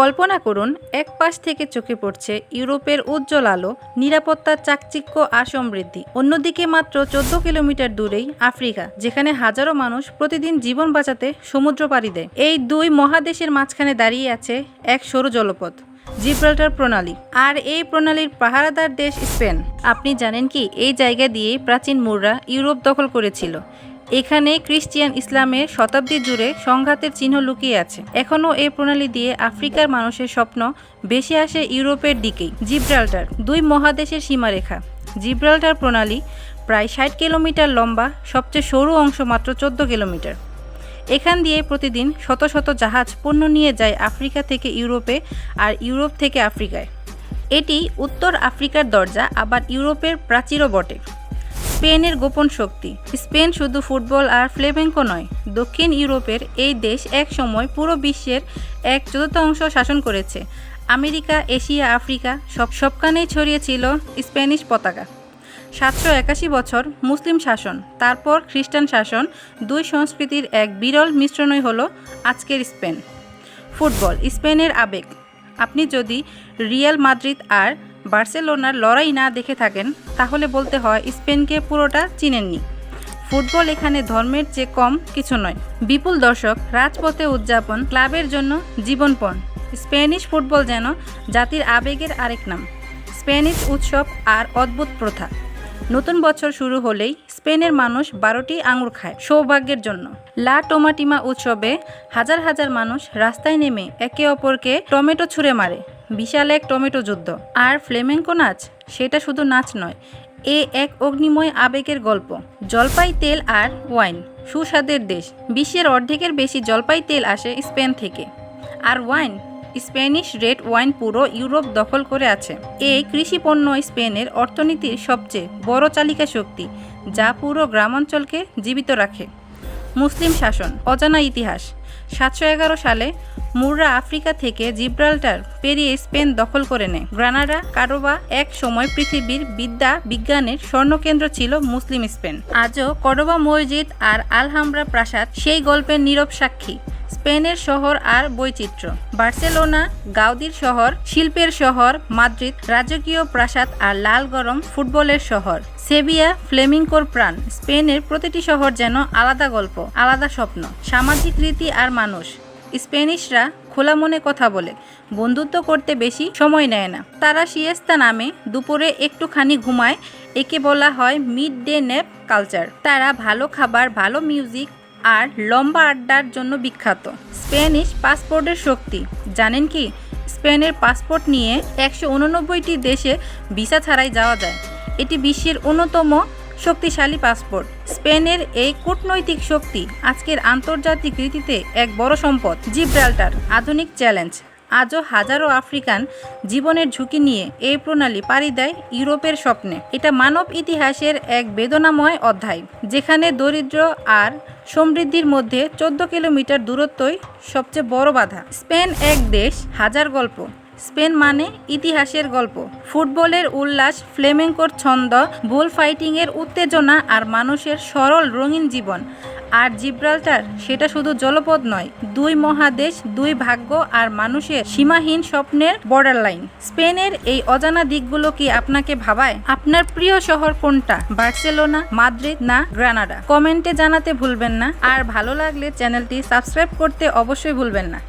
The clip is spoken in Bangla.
কল্পনা করুন, এক পাশ থেকে চোখে পড়ছে ইউরোপের উজ্জ্বল আলো, নিরাপত্তার চাকচিক্য আর সমৃদ্ধি। অন্যদিকে মাত্র চোদ্দ কিলোমিটার দূরেই আফ্রিকা, যেখানে হাজারো মানুষ প্রতিদিন জীবন বাঁচাতে সমুদ্র পাড়ি দেয়। এই দুই মহাদেশের মাঝখানে দাঁড়িয়ে আছে এক সরু জলপথ, জিব্রাল্টার প্রণালী। আর এই প্রণালীর পাহারাদার দেশ স্পেন। আপনি জানেন কি, এই জায়গা দিয়ে প্রাচীন মুররা ইউরোপ দখল করেছিল। এখানে খ্রিস্টিয়ান ইসলামের শতাব্দী জুড়ে সংঘাতের চিহ্ন লুকিয়ে আছে। এখনও এই প্রণালী দিয়ে আফ্রিকার মানুষের স্বপ্ন বেশি আসে ইউরোপের দিকেই। জিব্রাল্টার দুই মহাদেশের সীমারেখা। জিব্রাল্টার প্রণালী প্রায় ষাট কিলোমিটার লম্বা, সবচেয়ে সরু অংশ মাত্র চোদ্দ কিলোমিটার। এখান দিয়ে প্রতিদিন শত শত জাহাজ পণ্য নিয়ে যায় আফ্রিকা থেকে ইউরোপে আর ইউরোপ থেকে আফ্রিকায়। এটি উত্তর আফ্রিকার দরজা, আবার ইউরোপের প্রাচীরও বটে। স্পেনের গোপন শক্তি। স্পেন শুধু ফুটবল আর ফ্লেমেঙ্কো নয়, দক্ষিণ ইউরোপের এই দেশ এক সময় পুরো বিশ্বের এক চতুর্থাংশ শাসন করেছে। আমেরিকা, এশিয়া, আফ্রিকা সব সবখানেই ছড়িয়েছিল স্প্যানিশ পতাকা। সাতশো একাশি বছর মুসলিম শাসন, তারপর খ্রিস্টান শাসন, দুই সংস্কৃতির এক বিরল মিশ্রণই হলো আজকের স্পেন। ফুটবল, স্পেনের আবেগ। আপনি যদি রিয়াল মাদ্রিদ আর বার্সেলোনার লড়াই না দেখে থাকেন, তাহলে বলতে হয় স্পেনকে পুরোটা চিনেননি। ফুটবল এখানে ধর্মের চেয়ে কম কিছু নয়। বিপুল দর্শক, রাজপথে উদযাপন, ক্লাবের জন্য জীবনপণ। স্প্যানিশ ফুটবল যেন জাতির আবেগের আরেক নাম। স্প্যানিশ উৎসব আর অদ্ভুত প্রথা। নতুন বছর শুরু হলেই স্পেনের মানুষ বারোটি আঙুর খায় সৌভাগ্যের জন্য। লা টোমাটিমা উৎসবে হাজার হাজার মানুষ রাস্তায় নেমে একে অপরকে টমেটো ছুঁড়ে মারে। বিশাল এক টমেটো যুদ্ধ। আর ফ্লেমেঙ্কো নাচ, সেটা শুধু নাচ নয়, এ এক অগ্নিময় আবেগের গল্প। জলপাই তেল আর ওয়াইন, সুস্বাদের দেশ। বিশ্বের অর্ধেকের বেশি জলপাই তেল আসে স্পেন থেকে। আর ওয়াইন স্প্যানিশ রেড ওয়াইন পুরো ইউরোপ দখল করে আছে। এই কৃষি পণ্য স্পেনের অর্থনীতির সবচেয়ে বড় চালিকা শক্তি, যা পুরো গ্রামাঞ্চলকে জীবিত রাখে। মুসলিম শাসন, অজানা ইতিহাস। সাতশো এগারো সালে মুররা আফ্রিকা থেকে জিব্রাল্টার পেরিয়ে স্পেন দখল করে নেয়। গ্রানাডা কারোবা এক সময় পৃথিবীর বিদ্যা বিজ্ঞানের স্বর্ণকেন্দ্র ছিল মুসলিম স্পেন। আজও করোবা মসজিদ আর আলহামরা প্রাসাদ সেই গল্পের নীরব সাক্ষী। স্পেনের শহর আর বৈচিত্র্য। বার্সেলোনা, গাউদির শহর, শিল্পের শহর, মাদ্রিদ, রাজকীয় প্রাসাদ আর লাল গরম ফুটবলের শহর। সেভিয়া, ফ্লেমিঙ্কোর প্রাণ, স্পেনের প্রতিটি শহর যেন আলাদা গল্প, আলাদা স্বপ্ন, সামাজিক রীতি আর মানুষ। স্প্যানিশরা খোলা মনে কথা বলে, বন্ধুত্ব করতে বেশি সময় নেয় না। তারা সিয়েস্তা নামে দুপুরে একটুখানি ঘুমায়, একে বলা হয় মিড ডে নেপ কালচার। তারা ভালো খাবার, ভালো মিউজিক আর লম্বা আড্ডার জন্য বিখ্যাত। স্পেনিশ পাসপোর্টের শক্তি। জানেন কি? স্পেনের পাসপোর্ট নিয়ে একশো উননব্বইটি দেশে ভিসা ছাড়াই যাওয়া যায়। এটি বিশ্বের অন্যতম শক্তিশালী পাসপোর্ট। স্পেনের এই কূটনৈতিক শক্তি আজকের আন্তর্জাতিক রীতিতে এক বড় সম্পদ। জিব্রাল্টার আধুনিক চ্যালেঞ্জ। আজও হাজারো আফ্রিকান জীবনের ঝুঁকি নিয়ে এই প্রণালী পাড়ি দেয় ইউরোপের স্বপ্নে। এটা মানব ইতিহাসের এক বেদনাময় অধ্যায়, যেখানে দরিদ্র আর সমৃদ্ধির মধ্যে চোদ্দ কিলোমিটার দূরত্বই সবচেয়ে বড় বাধা। স্পেন এক দেশ, হাজার গল্প। স্পেন মানে ইতিহাসের গল্প। ফুটবলের উল্লাস, ফ্লেমেঙ্কোর ছন্দ, বুল ফাইটিংয়ের উত্তেজনা আর মানুষের সরল রঙিন জীবন। আর জিব্রাল্টার সেটা শুধু জলপথ নয়, দুই মহাদেশ, দুই ভাগ্য আর মানুষের সীমাহীন স্বপ্নের বর্ডার লাইন স্পেনের এই অজানা দিকগুলো কি আপনাকে ভাবায়? আপনার প্রিয় শহর কোনটা? বার্সেলোনা, মাদ্রিদ না গ্রানাডা? কমেন্টে জানাতে ভুলবেন না। আর ভালো লাগলে চ্যানেলটি সাবস্ক্রাইব করতে অবশ্যই ভুলবেন না।